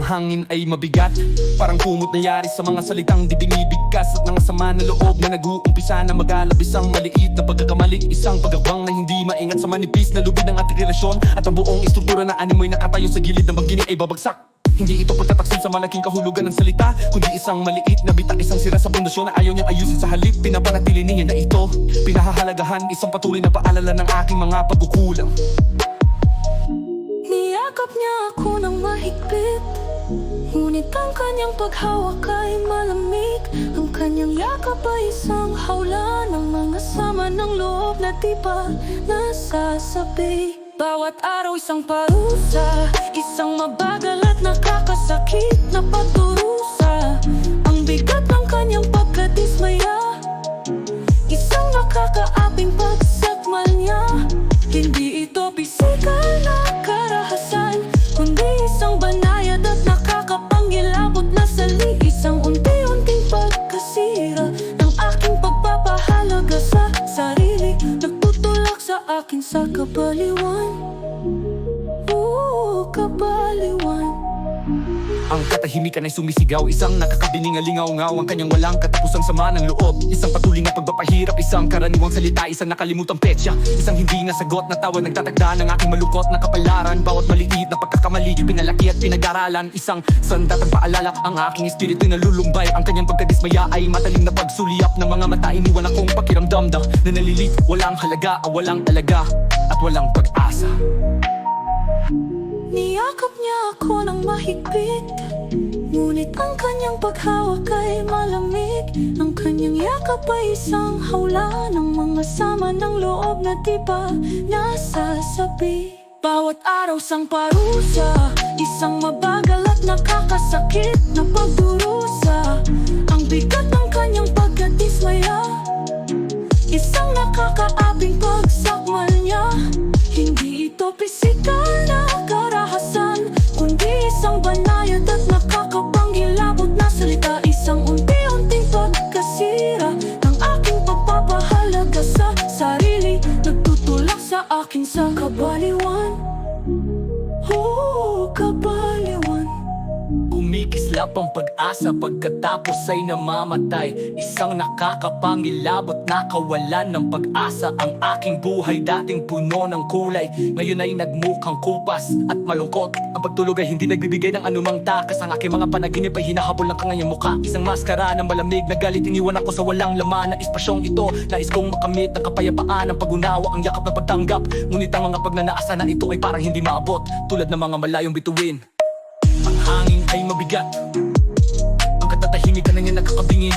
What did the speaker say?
hangin ay mabigat. Parang kumot na yari sa mga salitang di binibigkas At mga sama na loob na nag-uumpisa na magalabis ang maliit na pagkakamali. Isang pagabang na hindi maingat sa manipis na lubid ng ating relasyon. At ang buong istruktura na animoy nakatayo sa gilid ng magini ay babagsak. Hindi ito pagtataksil sa malaking kahulugan ng salita Kundi isang maliit na bitak Isang sira sa pundasyon na ayaw niyang ayusin sa halip. Pinapanatili niya na ito. Pinahahalagahan Isang patuloy na paalala ng aking mga pagkukulang. Niyakap niya ako ng mahigpit Ngunit ang kanyang paghawak ay malamig. Ang kanyang yakap ay isang hawla Ng mga sama ng loob na di pa nasasabi. Bawat araw isang parusa Isang mabagal at nakakasakit na pagdurusa Nagtutulak sa akin sa Ang katahimikan ay sumisigaw. Isang nakakabining alingaw-ngaw Ang kanyang walang katapusang sama ng loob. Isang patuloy na pagpapahirap Isang karaniwang salita Isang nakalimutang petsa. Isang hindi nasagot na tawa Nagtatagda ng aking malukot na kapalaran. Bawat maliit na pagkakamali Pinalaki at pinag-aralan. Isang sandatang paalala Ang aking espiritu nalulumbay. Ang kanyang pagkadismaya ay matalim na pagsuliyap Ng mga mata. Iniwan akong pakiramdamdam Na nalilit Walang halaga Walang talaga mahigpit. Ngunit ang kanyang paghawak ay malamig. Ang kanyang yakap ay isang hawla Ng mga sama ng loob na di pa nasasabi. Bawat araw sang parusa Isang mabagal Nagtutulak sa Kumikislap ang pag-asa pagkatapos ay namamatay. Isang nakakapangilabot na kawalan ng pag-asa Ang aking buhay. Dating puno ng kulay Ngayon ay nagmukhang kupas at malungkot. Ang pagtulog ay hindi nagbibigay ng anumang takas. Ang aking mga panaginip ay hinahabol ng kanyang mukha. Isang maskara ng malamig na galit Iniwan ako sa walang laman na espasyong ito. Nais kong makamit ang kapayapaan Ang pag-unawa, ang yakap na pagtanggap. Ngunit ang mga pagnanaasa na ito ay parang hindi maabot. Tulad ng mga malayong bituin hangin ay mabigat. Ang katatahimikan na niya nakakabingin